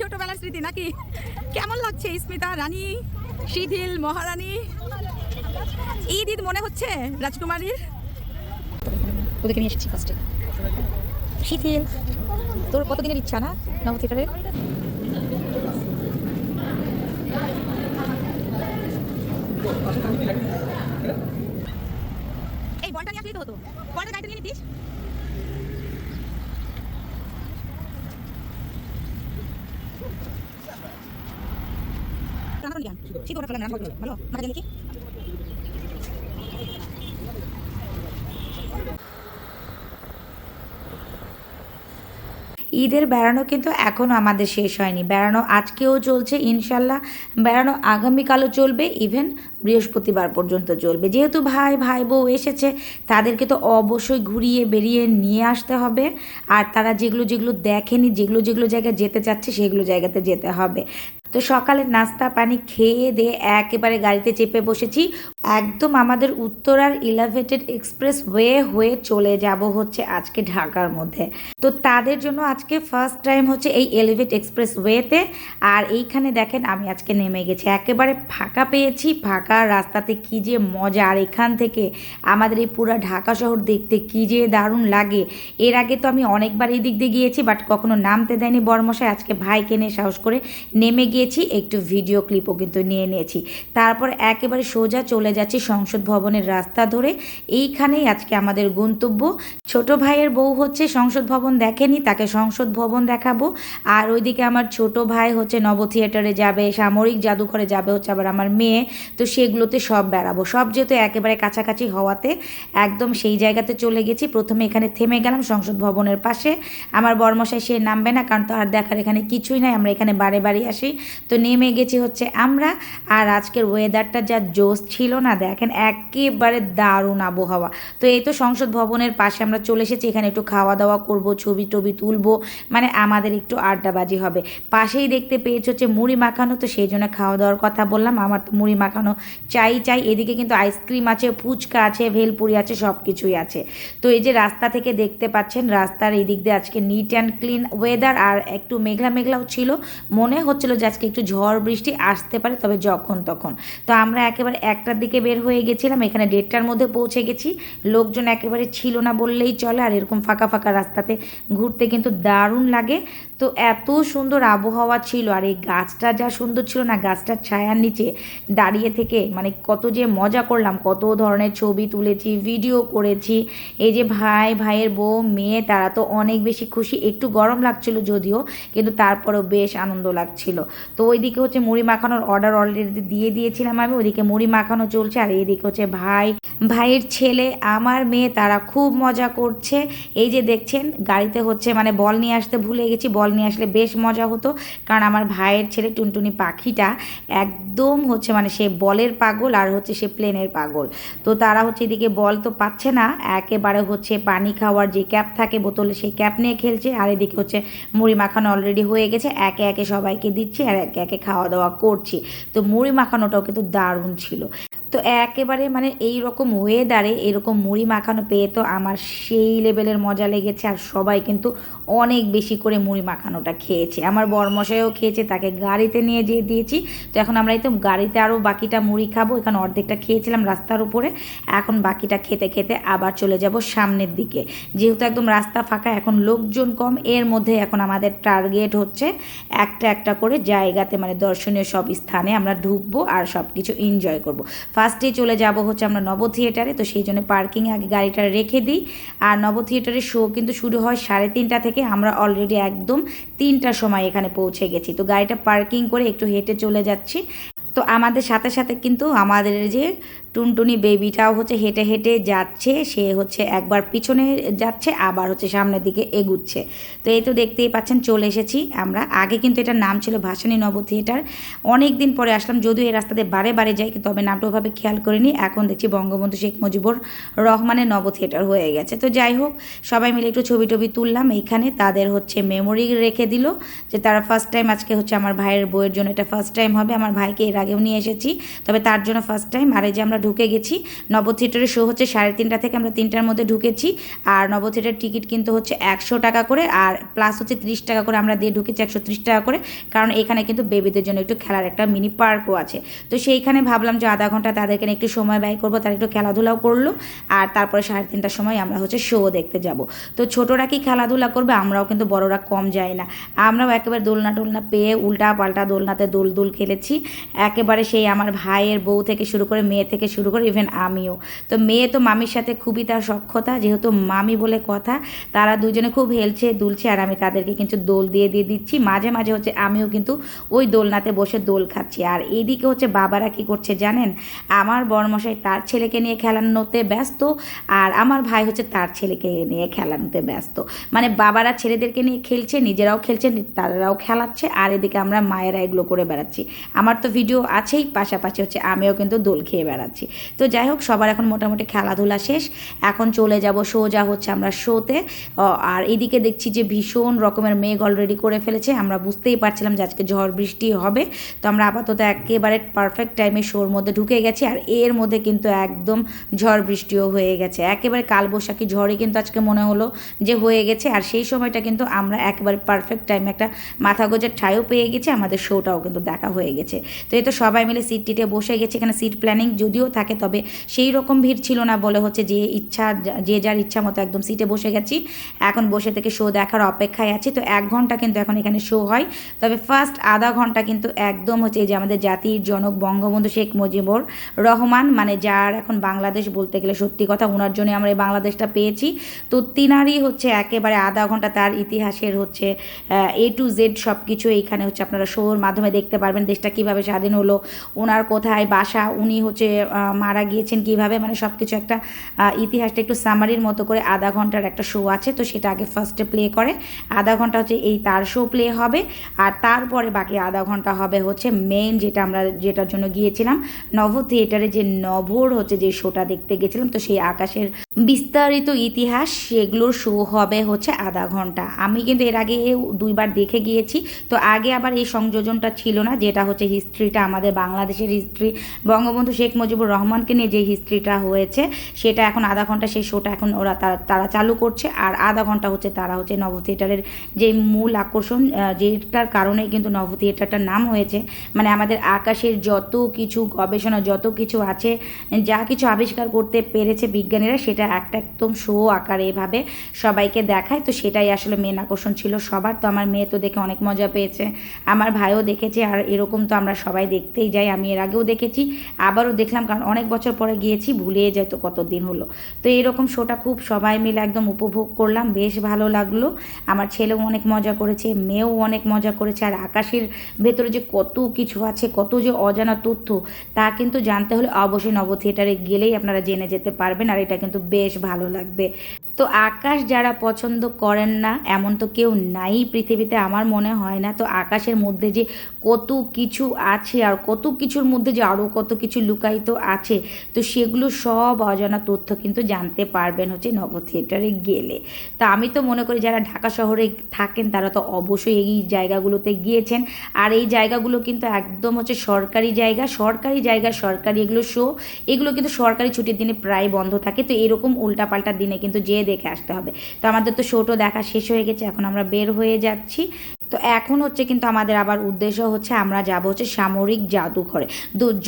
ছোটবেলার স্মৃতি নাকি? কেমন লাগছে স্মিতা রানী শিথিল মহারানী? ঈদ ঈদ মনে হচ্ছে রাজকুমারীর? ওদেরকে নিয়ে এসেছি ফার্স্টে শিথিল তোর কতদিনের ইচ্ছা না নব থিয়েটারে এই বলটা নিয়ে আসলেই তো হতো। বলটা গাড়িতে নিয়ে নিতিস রান্না জ্ঞান শীত ওটা ফেলে রান্না করবে ভালো মাথা দেখি ঈদের বেড়ানো কিন্তু এখনও আমাদের শেষ হয়নি। বেড়ানো আজকেও চলছে ইনশাল্লাহ বেড়ানো আগামীকালও চলবে ইভেন বৃহস্পতিবার পর্যন্ত চলবে। যেহেতু ভাই ভাই বউ এসেছে, তাদেরকে তো অবশ্যই ঘুরিয়ে বেরিয়ে নিয়ে আসতে হবে। আর তারা যেগুলো যেগুলো দেখেনি, যেগুলো যেগুলো জায়গায় যেতে চাচ্ছে, সেগুলো জায়গাতে যেতে হবে। তো সকালের নাস্তা পানি খেয়ে দিয়ে একেবারে গাড়িতে চেপে বসেছি। একদম আমাদের উত্তরার ইলেভেটেড এক্সপ্রেস ওয়ে হয়ে চলে যাব হচ্ছে আজকে ঢাকার মধ্যে। তো তাদের জন্য আজকে ফার্স্ট টাইম হচ্ছে এই এলিভেট এক্সপ্রেস ওয়েতে আর এইখানে দেখেন আমি আজকে নেমে গেছি। একেবারে ফাঁকা পেয়েছি। ফাঁকা রাস্তাতে কি যে মজা। আর এখান থেকে আমাদের এই পুরো ঢাকা শহর দেখতে কি যে দারুণ লাগে। এর আগে তো আমি অনেকবার এই দিক দিয়ে গিয়েছি বাট কখনো নামতে দেয়নি বরমশাই। আজকে ভাইকে নিয়ে সাহস করে নেমে গিয়েছি। একটু ভিডিও ক্লিপও কিন্তু নিয়ে নিয়েছি। তারপর একেবারে সোজা চলে যাচ্ছি সংসদ ভবনের রাস্তা ধরে। এইখানেই আজকে আমাদের গন্তব্য। ছোট ভাইয়ের বউ হচ্ছে সংসদ ভবন দেখেনি, তাকে সংসদ ভবন দেখাবো। আর ওইদিকে আমার ছোট ভাই হচ্ছে নব থিয়েটারে যাবে, সামরিক জাদুঘরে যাবে হচ্ছে আবার আমার মেয়ে। তো সেগুলোতে সব বেড়াবো। সব যেহেতু একেবারে কাছাকাছি হওয়াতে একদম সেই জায়গাতে চলে গেছি। প্রথমে এখানে থেমে গেলাম সংসদ ভবনের পাশে। আমার বর্মশাই সে নামবে না, কারণ তো আর দেখার এখানে কিছুই নাই। আমরা এখানে বারে বারে আসি। তো নেমে গেছি হচ্ছে আমরা। আর আজকের ওয়েদারটা যা জোস ছিল না, দেখেন একেবারে দারুণ আবহাওয়া। তো এই তো সংসদ ভবনের পাশে আমরা চলে এসেছি, এখানে একটু খাওয়া দাওয়া করব ছবি টবি তুলবো মানে আমাদের একটু আড্ডাবাজি হবে। পাশেই দেখতে পেয়েছে হচ্ছে মুড়ি মাখানো, তো সেই জন্য খাওয়া দাওয়ার কথা বললাম। আমার তো মুড়ি মাখানো চাই চাই, এদিকে কিন্তু আইসক্রিম আছে, ফুচকা আছে, ভেলপুরি আছে সব কিছুই আছে। তো এই যে রাস্তা থেকে দেখতে পাচ্ছেন, রাস্তার এই দিক দিয়ে আজকে নিট অ্যান্ড ক্লিন ওয়েদার আর একটু মেঘলা মেঘলাও ছিল। মনে হচ্ছিল যে আজকে একটু ঝড় বৃষ্টি আসতে পারে, তবে যখন তখন তো আমরা একেবারে একটার দিকে বের হয়ে গেছিলাম, এখানে দেড়টার মধ্যে পৌঁছে গেছি। লোকজন একেবারে ছিল না বললেই চলে, আর এরকম ফাঁকা ফাঁকা রাস্তাতে ঘুরতে কিন্তু দারুণ লাগে। তো এত সুন্দর আবহাওয়া ছিল, আর এই গাছটা যা সুন্দর ছিল না, গাছটার ছায়ার নিচে দাঁড়িয়ে থেকে মানে কত যে মজা করলাম, কত ধরনের ছবি তুলেছি, ভিডিও করেছি। এই যে ভাই, ভাইয়ের বউ, মেয়ে, তারা তো অনেক বেশি খুশি। একটু গরম লাগছিল যদিও, কিন্তু তারপরেও বেশ আনন্দ লাগছিল। তো ওইদিকে হচ্ছে মুড়ি মাখানোর অর্ডার অলরেডি দিয়ে দিয়েছিলাম আমি, ওইদিকে মুড়ি মাখানো চলছে আর এইদিকে হচ্ছে ভাই, ভাইয়ের ছেলে, আমার মেয়ে, তারা খুব মজা করছে। এই যে দেখছেন, গাড়িতে হচ্ছে মানে বল নিয়ে আসতে ভুলে গেছি, বল নিয়ে আসলে বেশ মজা হতো। কারণ আমার ভাইয়ের ছেলে টুনটুনি পাখিটা একদম হচ্ছে মানে সে বলের পাগল আর হচ্ছে সে প্লেনের পাগল। তো তারা হচ্ছে এদিকে বল তো পাচ্ছে না, একেবারে হচ্ছে পানি খাওয়ার যে ক্যাপ থাকে বোতলে সেই ক্যাপ নিয়ে খেলছে। আর এদিকে হচ্ছে মুড়ি মাখানো অলরেডি হয়ে গেছে, একে একে সবাইকে দিচ্ছি আর একে একে খাওয়া দাওয়া করছি। তো মুড়ি মাখানোটাও কিন্তু দারুণ ছিল। তো একেবারে মানে এই রকম ওয়েদারে এরকম মুড়ি মাখানো পেয়ে তো আমার সেই লেভেলের মজা লেগেছে। আর সবাই কিন্তু অনেক বেশি করে মুড়ি মাখানোটা খেয়েছে। আমার বরমশাইও খেয়েছে, তাকে গাড়িতে নিয়ে যেয়ে দিয়েছি। তো এখন আমরা এই তো গাড়িতে আরও বাকিটা মুড়ি খাব। এখানে অর্ধেকটা খেয়েছিলাম রাস্তার উপরে। এখন বাকিটা খেতে খেতে আবার চলে যাব সামনের দিকে। যেহেতু একদম রাস্তা ফাঁকা, এখন লোকজন কম। এর মধ্যে এখন আমাদের টার্গেট হচ্ছে একটা একটা করে জায়গাতে মানে দর্শনীয় সব স্থানে আমরা ঢুকবো আর সব কিছু এনজয় করব। ফার্স্টে চলে যাব হচ্ছে আমরা নব থিয়েটারে তো সেই জন্য পার্কিংয়ে আগে গাড়িটা রেখে দিই। আর নব থিয়েটারের শো কিন্তু শুরু হয় সাড়ে তিনটা থেকে, আমরা অলরেডি একদম তিনটার সময় এখানে পৌঁছে গেছি। তো গাড়িটা পার্কিং করে একটু হেঁটে চলে যাচ্ছি। তো আমাদের সাথে সাথে কিন্তু আমাদের যে টুনটুনি বেবিটাও হচ্ছে হেঁটে হেঁটে যাচ্ছে, সে হচ্ছে একবার পিছনে যাচ্ছে, আবার হচ্ছে সামনের দিকে এগুচ্ছে। তো এই তো দেখতেই পাচ্ছেন, চলে এসেছি আমরা। আগে কিন্তু এটার নাম ছিল ভাসানী নব থিয়েটার অনেক দিন পরে আসলাম, যদিও এই রাস্তাতে বারে বারে যাই, তবে নামটা ওভাবে খেয়াল করিনি। এখন দেখছি বঙ্গবন্ধু শেখ মুজিবুর রহমানের নব থিয়েটার হয়ে গেছে। তো যাই হোক, সবাই মিলে একটু ছবি টবি তুললাম এইখানে। তাদের হচ্ছে মেমোরি রেখে দিল যে তারা ফার্স্ট টাইম আজকে হচ্ছে আমার ভাইয়ের বইয়ের জন্য এটা ফার্স্ট টাইম হবে। আমার ভাইকে এর আগেও নিয়ে এসেছি, তবে তার জন্য ফার্স্ট টাইম আর এই যে আমরা ঢুকে গেছি। নব থিয়েটারের শো হচ্ছে সাড়ে তিনটা থেকে আমরা তিনটার মধ্যে ঢুকেছি। আর নব থিয়েটার টিকিট কিন্তু হচ্ছে একশো টাকা করে। আর প্লাস হচ্ছে ত্রিশ টাকা করে আমরা দিয়ে ঢুকেছি একশো ত্রিশ টাকা করে। কারণ এখানে কিন্তু বেবিদের জন্য একটু খেলার একটা মিনি পার্কও আছে। তো সেইখানে ভাবলাম যে আধা ঘণ্টা তাদেরকে একটু সময় ব্যয় করব। তারা একটু খেলাধুলাও করল। আর তারপরে সাড়ে তিনটার সময় আমরা হচ্ছে শো দেখতে যাব। তো ছোটরা কি খেলাধুলা করবে? আমরাও কিন্তু বড়রা কম যাই না। আমরাও একেবারে দোলনা টোলনা পেয়ে উল্টা পাল্টা দোলনাতে দোল দোল খেলেছি। একেবারে সেই আমার ভাইয়ের বউ থেকে শুরু করে মেয়ে থেকে শুরু করে ইভেন আমিও। তো মেয়ে তো মামির সাথে খুবই তার সক্ষতা যেহেতু মামি বলে কথা, তারা দুজনে খুব হেলছে, দুলছে, আর আমি তাদেরকে কিন্তু দোল দিয়ে দিয়ে দিচ্ছি। মাঝে মাঝে হচ্ছে আমিও কিন্তু ওই দোলনাতে বসে দোল খাচ্ছি। আর এইদিকে হচ্ছে বাবারা কি করছে জানেন? আমার বড়মশাই তার ছেলেকে নিয়ে খেলানোতে ব্যস্ত, আর আমার ভাই হচ্ছে তার ছেলেকে নিয়ে খেলানোতে ব্যস্ত। মানে বাবারা ছেলেদেরকে নিয়ে খেলছে, নিজেরাও খেলছে, তারাও খেলাচ্ছে, আর এদিকে আমরা মায়েরা এগুলো করে বেড়াচ্ছি। আমার তো ভিডিও আছেই, পাশাপাশি হচ্ছে আমিও কিন্তু দোল খেয়ে বেড়াচ্ছি। তো যাই হোক, সবার এখন মোটামুটি খেলাধুলা শেষ। এখন চলে যাব, সোজা হচ্ছে আমরা শোতে। আর এদিকে দেখছি যে ভীষণ রকমের মেঘ অলরেডি করে ফেলেছে। আমরা বুঝতেই পারছিলাম যে আজকে ঝড় বৃষ্টি হবে। তো আমরা আপাতত একেবারে পারফেক্ট টাইমে শোর মধ্যে ঢুকে গেছি। আর এর মধ্যে কিন্তু একদম ঝড় বৃষ্টিও হয়ে গেছে। একেবারে কালবৈশাখী ঝড়ই কিন্তু আজকে মনে হলো যে হয়ে গেছে। আর সেই সময়টা কিন্তু আমরা একেবারে পারফেক্ট টাইমে একটা মাথা গোজার ঠাইও পেয়ে গেছি। আমাদের শোটাও কিন্তু দেখা হয়ে গেছে। তো এই তো সবাই মিলে সিট টিটে বসে গেছে। এখানে সিট প্ল্যানিং যদিও থাকে, তবে সেই রকম ভিড় ছিল না বলে হচ্ছে যে ইচ্ছা, যে যার ইচ্ছা মতো একদম সিটে বসে গেছি। এখন বসে থেকে শো দেখার অপেক্ষায় আছি। তো এক ঘণ্টা কিন্তু এখন এখানে শো হয়। তবে ফার্স্ট আধা ঘণ্টা কিন্তু একদম হচ্ছে এই যে আমাদের জাতির জনক, বঙ্গবন্ধু শেখ মুজিবুর রহমান মানে যার এখন বাংলাদেশ বলতে গেলে সত্যি কথা ওনার জন্য আমরা এই বাংলাদেশটা পেয়েছি। তো তিনারই হচ্ছে একেবারে আধা ঘণ্টা তার ইতিহাসের হচ্ছে এ টু জেড সব কিছু এইখানে হচ্ছে আপনারা শোর মাধ্যমে দেখতে পারবেন। দেশটা কীভাবে স্বাধীন হলো ওনার কোথায় বাসা, উনি হচ্ছে মারা গিয়েছেন কীভাবে মানে সব কিছু একটা ইতিহাসটা একটু সামারির মতো করে আধা ঘণ্টার একটা শো আছে, তো সেটা আগে ফার্স্টে প্লে করে। আধা ঘণ্টা হচ্ছে এই তার শো প্লে হবে, আর তারপরে বাকি আধা ঘণ্টা হবে হচ্ছে মেন যেটা আমরা, যেটার জন্য গিয়েছিলাম নভ থিয়েটারে যে নভর হচ্ছে যে শোটা দেখতে গেছিলাম, তো সেই আকাশের বিস্তারিত ইতিহাস সেগুলোর শো হবে হচ্ছে আধা ঘণ্টা। আমি কিন্তু এর আগে দুইবার দেখে গিয়েছি। তো আগে আবার এই সংযোজনটা ছিল না, যেটা হচ্ছে হিস্ট্রিটা, আমাদের বাংলাদেশের হিস্ট্রি। বঙ্গবন্ধু শেখ মুজিবুর রহমানকে নিয়ে যে হিস্ট্রিটা হয়েছে, সেটা এখন আধা ঘণ্টা সেই শোটা এখন ওরা তারা তারা চালু করছে। আর আধা ঘণ্টা হচ্ছে তারা হচ্ছে নব থিয়েটারের যে মূল আকর্ষণ যেটার কারণে কিন্তু নব থিয়েটারটার নাম হয়েছে। মানে আমাদের আকাশের যত কিছু গবেষণা, যত কিছু আছে, যা কিছু আবিষ্কার করতে পেরেছে বিজ্ঞানীরা, সেটা একটা একদম শো আকারে এভাবে সবাইকে দেখায়। তো সেটাই আসলে মেন আকর্ষণ ছিল সবার। তো আমার মেয়ে তো দেখে অনেক মজা পেয়েছে। আমার ভাইও দেখেছে আর এরকম তো আমরা সবাই দেখতেই যাই। আমি এর আগেও দেখেছি, আবারও দেখলাম কারণ অনেক বছর পরে গিয়েছি ভুলিয়ে যায় তো কতদিন হলো। তো এরকম শোটা খুব সবাই মিলে একদম উপভোগ করলাম। বেশ ভালো লাগল। আমার ছেলেও অনেক মজা করেছে, মেয়েও অনেক মজা করেছে। আর আকাশের ভেতরে যে কত কিছু আছে, কত যে অজানা তথ্য, তা কিন্তু জানতে হলে অবশ্যই নব থিয়েটারে গেলেই আপনারা জেনে যেতে পারবেন। আর এটা কিন্তু বেশ ভালো লাগবে। তো আকাশ যারা পছন্দ করেন না, এমন তো কেউ নাই পৃথিবীতে আমার মনে হয় না। তো আকাশের মধ্যে যে কত কিছু আছে আর কত কিছুর মধ্যে যে আরও কত কিছু লুকায়িত আছে, তো সেগুলো সব অজানা তথ্য কিন্তু জানতে পারবেন হচ্ছে নব থিয়েটারে গেলে। তা আমি তো মনে করি যারা ঢাকা শহরে থাকেন, তারা তো অবশ্যই এই জায়গাগুলোতে গিয়েছেন। আর এই জায়গাগুলো কিন্তু একদম হচ্ছে সরকারি জায়গা। সরকারি জায়গা, সরকারি এগুলো শো এগুলো কিন্তু সরকারি ছুটির দিনে প্রায় বন্ধ থাকে। তো এরকম উল্টাপাল্টা দিনে কিন্তু যেয়ে দেখে আসতে হবে। তো আমাদের তো শোটো দেখা শেষ হয়ে গেছে, এখন আমরা বের হয়ে যাচ্ছি। তো এখন হচ্ছে কিন্তু আমাদের আবার উদ্দেশ্য হচ্ছে আমরা যাব হচ্ছে সামরিক জাদুঘরে।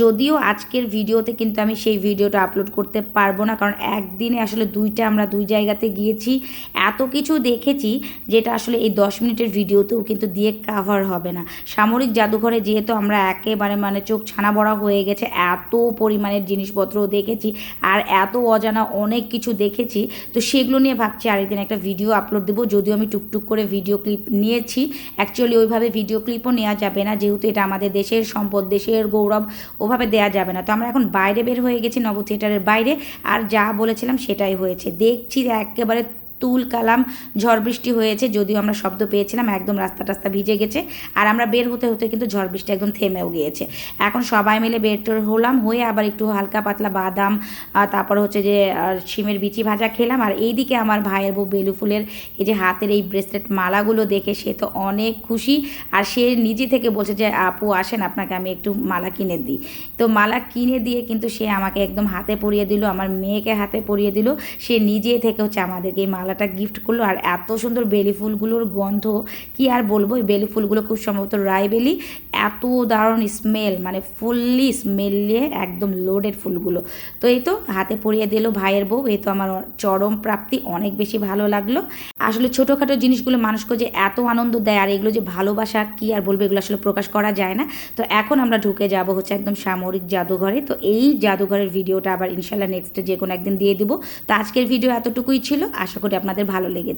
যদিও আজকের ভিডিওতে কিন্তু আমি সেই ভিডিওটা আপলোড করতে পারব না, কারণ একদিনে আসলে দুইটা আমরা দুই জায়গাতে গিয়েছি, এত কিছু দেখেছি যেটা আসলে এই দশ মিনিটের ভিডিওতেও কিন্তু দিয়ে কাভার হবে না। সামরিক জাদুঘরে যেহেতু আমরা একেবারে মানে চোখ ছানা বড়া হয়ে গেছে, এত পরিমাণের জিনিসপত্র দেখেছি আর এত অজানা অনেক কিছু দেখেছি, তো সেগুলো নিয়ে ভাবছি আরেকদিন একটা ভিডিও আপলোড দেবো, যদিও আমি টুকটুক করে ভিডিও ক্লিপ নিয়েছি। অ্যাকচুয়ালি ওইভাবে ভিডিও ক্লিপও নেওয়া যাবে না, যেহেতু এটা আমাদের দেশের সম্পদ, দেশের গৌরব, ওভাবে দেওয়া যাবে না। তো আমরা এখন বাইরে বের হয়ে গেছি নব থিয়েটারের বাইরে, আর যা বলেছিলাম সেটাই হয়েছে। দেখছি একেবারে তুল কালাম, ঝড় বৃষ্টি হয়েছে, যদিও আমরা শব্দ পেয়েছিলাম, একদম রাস্তা টাস্তা ভিজে গেছে, আর আমরা বের হতে হতে কিন্তু ঝড় বৃষ্টি একদম থেমেও গিয়েছে। এখন সবাই মিলে বের টের হলাম, হয়ে আবার একটু হালকা পাতলা বাদাম তারপরে হচ্ছে যে শিমের বিচি ভাজা খেলাম, আর এইদিকে আমার ভাইয়ের বউ বেলু ফুলের এই যে হাতের এই ব্রেসলেট মালাগুলো দেখে সে তো অনেক খুশি, আর সে নিজে থেকে বলছে যে, আপু, আসেন, আপনাকে আমি একটু মালা কিনে দিই। তো মালা কিনে দিয়ে কিন্তু সে আমাকে একদম হাতে পরিয়ে দিল, আমার মেয়েকে হাতে পরিয়ে দিল, সে নিজে থেকে হচ্ছে আমাদেরকে এই মালাটা গিফট করল আর এত সুন্দর বেলি ফুলগুলোর গন্ধ, কি আর বলব? এই বেলি ফুলগুলো খুব সম্ভবত রায়বেলি এত দারুণ স্মেল মানে ফুললি স্মেল নিয়ে একদম লোডেড ফুলগুলো। তো এই তো হাতে পরিয়ে দিল ভাইয়ের বউ, এই তো আমার চরম প্রাপ্তি, অনেক বেশি ভালো লাগল। আসলে ছোটোখাটো জিনিসগুলো মানুষকে যে এত আনন্দ দেয় আর এগুলো যে ভালোবাসা, কি আর বলব? এগুলো আসলে প্রকাশ করা যায় না। তো এখন আমরা ঢুকে যাব হচ্ছে একদম সামরিক জাদুঘরে। তো এই জাদুঘরের ভিডিওটা আবার ইনশাল্লাহ নেক্সট যে কোনো একদিন দিয়ে দিব। তো আজকের ভিডিও এতটুকুই ছিল। আশা করি আপনাদের ভালো লেগেছে।